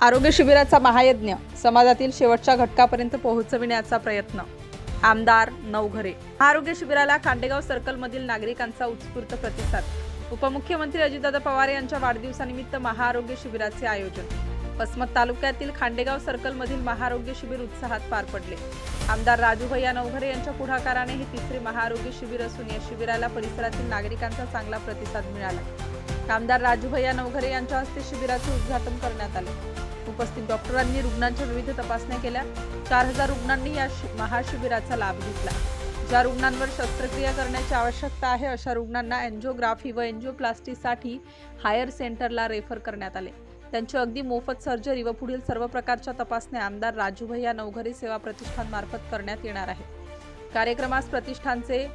आरोग्य शिबिराचा महायज्ञ समाजातील शेवटच्या घटकापर्यंत पोहोचविण्याचा प्रयत्न. आमदार नवघरे. आरोग्य शिबिराला खांडेगाव सर्कलमधील नागरिकांचा उत्स्फूर्त प्रतिसाद. उपमुख्यमंत्री अजितदादा पवार यांच्या वाढदिवसानिमित्त महाआरोग्य शिबिराचे आयोजन. वसमत तालुक्यातील खांडेगाव सर्कलमधील महाआरोग्य शिबिर उत्साहात पार पडले. आमदार राजू भैया नवघरे यांच्या पुढाकाराने हे तिसरे महाआरोग्य शिबिर असून या शिबिराला परिसरातील नागरिकांचा चांगला प्रतिसाद मिळाला. आमदार राजू भैया नवघरे यांच्या हस्ते शिबिराचे उद्घाटन करण्यात आले. उपस्थित डॉक्टरांनी रुग्णांच्या विविध तपासण्या केल्या. चार हजार रुग्णांनी या शि- महाशिबिराचा लाभ घेतला. ज्या रुग्णांवर शस्त्रक्रिया करण्याची आवश्यकता आहे अशा रुग्णांना एन्जिओग्राफी व एन्जिओप्लास्टीसाठी हायर सेंटरला रेफर करण्यात आले. त्यांची अगदी मोफत सर्जरी व पुढील सर्व प्रकारच्या तपासण्या आमदार राजूभैया नवघरे सेवा प्रतिष्ठानमार्फत करण्यात येणार आहे कार्यक्रमास प्रतिष्ठानचे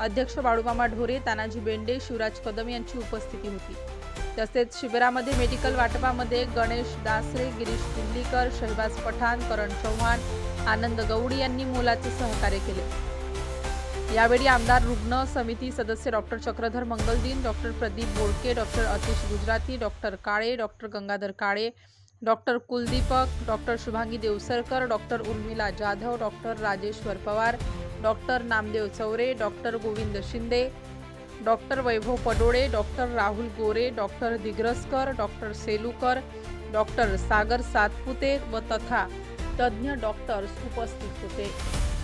अध्यक्ष बाळूमामा ढोरे तानाजी बेंडे शिवराज कदम यांची उपस्थिती होती. तसेच शिबिरामध्ये मेडिकल वाटपामध्ये गणेश दासरे गिरीश दिल्लीकर शहबाज पठाण करण चव्हाण आनंद गौडी यांनी मोलाचे सहकार्य केले. यावेळी आमदार रुग्ण समिती सदस्य doctor Chakradhar Mangaldeen doctor Pradeep Bodke doctor Atish Gujarati doctor Kale doctor Gangadhar Kale doctor Kuldeepak doctor Shubhangi Deosarkar doctor Urmila Jadhav doctor Rajeshwar Pawar doctor Namdev Chaure doctor Govind Shinde doctor Vaibhav Padole doctor Rahul Gore doctor Digraskar doctor Selukar doctor Sagar Satpute व तथा तज्ज्ञ doctors उपस्थित होते.